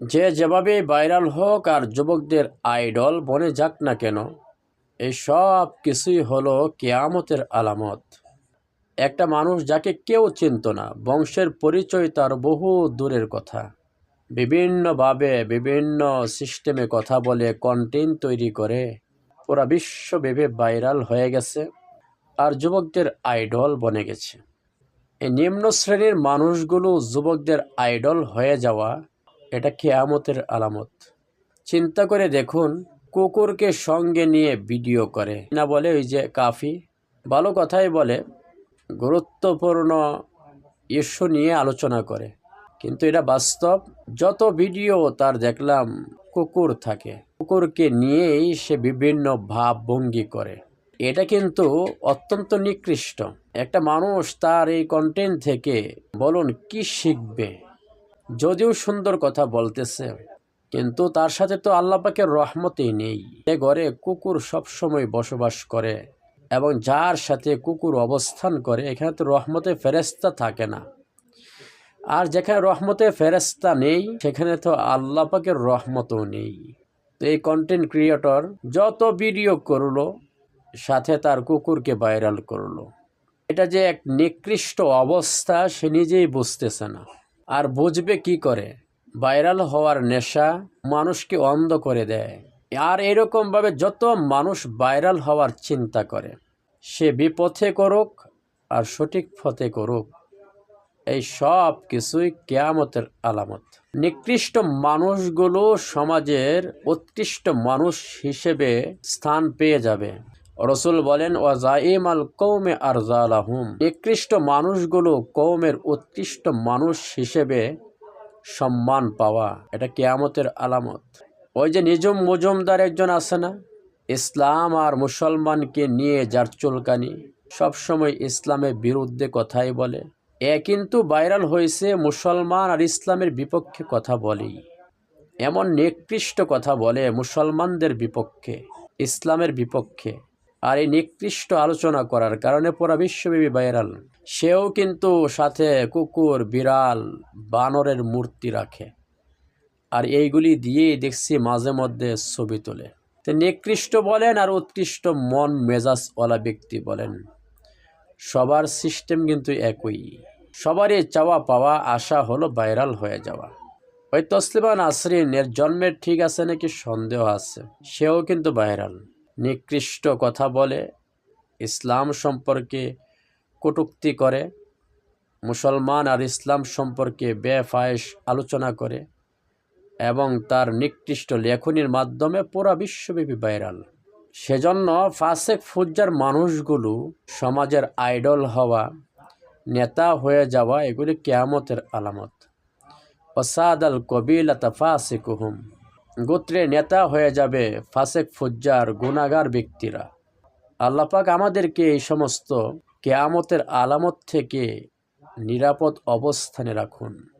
যে যেভাবে ভাইরাল হোক আর যুবকদের আইডল, বনে যাক না কেন এই সব কিছুই হলো কেয়ামতের আলামত। একটা মানুষ যাকে কেউ চিনত না, বংশের পরিচয় তার বহু দূরের কথা। বিভিন্নভাবে বিভিন্ন সিস্টেমে কথা বলে কন্টেন্ট তৈরি করে, পুরা বিশ্বব্যাপী ভাইরাল হয়ে গেছে আর যুবকদের আইডল বনে গেছে। এই নিম্ন শ্রেণির মানুষগুলো যুবকদের আইডল হয়ে যাওয়া এটা কেয়ামতের আলামত। চিন্তা করে দেখুন, কুকুরকে সঙ্গে নিয়ে ভিডিও করে। না বলে ওই যে কাফি, ভালো কথাই বলে, গুরুত্বপূর্ণ ইস্যু নিয়ে আলোচনা করে। কিন্তু এটা বাস্তব, যত ভিডিও তার দেখলাম, কুকুর থাকে। কুকুরকে নিয়েই সে বিভিন্ন ভাব ভঙ্গি করে। এটা কিন্তু অত্যন্ত নিকৃষ্ট। একটা মানুষ তার এই কন্টেন্ট থেকে বলুন কি শিখবে? যদিও সুন্দর কথা বলতেছে, কিন্তু তার সাথে তো আল্লাহ রহমতই নেই। এ ঘরে কুকুর সবসময় বসবাস করে এবং যার সাথে কুকুর অবস্থান করে, এখানে তো রহমতে ফেরেস্তা থাকে না। আর যেখানে রহমতে ফেরেস্তা নেই, সেখানে তো আল্লাহ পাকের রহমতও নেই। তো এই কন্টেন্ট ক্রিয়েটর যত ভিডিও করল, সাথে তার কুকুরকে ভাইরাল করল। এটা যে এক নিকৃষ্ট অবস্থা, সে নিজেই বুঝতেছে না। আর বুঝবে কি করে? ভাইরাল হওয়ার নেশা মানুষকে অন্ধ করে দেয়। আর এরকমভাবে যত মানুষ ভাইরাল হওয়ার চিন্তা করে, সে বিপথে করুক আর সঠিক পথে করুক, এই সব কিছুই কেয়ামতের আলামত। নিকৃষ্ট মানুষগুলো সমাজের উৎকৃষ্ট মানুষ হিসেবে স্থান পেয়ে যাবে। রসুল বলেন ওয়াজাইম আল কৌমে আর জালাহুম নিকৃষ্ট মানুষগুলো কৌমের উৎকৃষ্ট মানুষ হিসেবে সম্মান পাওয়া, এটা কেয়ামতের আলামত। ওই যে নিজম মজুমদার একজন আছে না, ইসলাম আর মুসলমানকে নিয়ে যার চুলকানি, সবসময় ইসলামের বিরুদ্ধে কথাই বলে। এ কিন্তু ভাইরাল হয়েছে মুসলমান আর ইসলামের বিপক্ষে কথা বলেই। এমন নিকৃষ্ট কথা বলে মুসলমানদের বিপক্ষে, ইসলামের বিপক্ষে। আর এই নিকৃষ্ট আলোচনা করার কারণে পুরা বিশ্বব্যাপী ভাইরাল। সেও কিন্তু সাথে কুকুর, বিড়াল, বানরের মূর্তি রাখে। আর এইগুলি দিয়েই দেখছি মাঝে মধ্যে ছবি তোলে। তো নিকৃষ্ট বলেন আর উৎকৃষ্ট মন মেজাজওয়ালা ব্যক্তি বলেন। সবার সিস্টেম কিন্তু একই। সবারই চাওয়া পাওয়া, আশা হলো ভাইরাল হয়ে যাওয়া। ওই তসলিমা নাসরিন এর জন্মের ঠিক আছে নাকি সন্দেহ আছে? সেও কিন্তু ভাইরাল। নিকৃষ্ট কথা বলে, ইসলাম সম্পর্কে কটুক্তি করে, মুসলমান আর ইসলাম সম্পর্কে বেফায়েস আলোচনা করে এবং তার নিকৃষ্ট লেখনির মাধ্যমে পুরা বিশ্বব্যাপী ভাইরাল। সেজন্য ফাসেক ফুজ্জার মানুষগুলো সমাজের আইডল হওয়া, নেতা হয়ে যাওয়া এগুলি কেয়ামতের আলামত। ওসাদ আল কবিল কবিলাতা ফাসেকুহুম। গোত্রে নেতা হয়ে যাবে ফাসেক ফুজ্জার গুণাগার ব্যক্তিরা। আল্লাপাক আমাদেরকে এই সমস্ত কেয়ামতের আলামত থেকে নিরাপদ অবস্থানে রাখুন।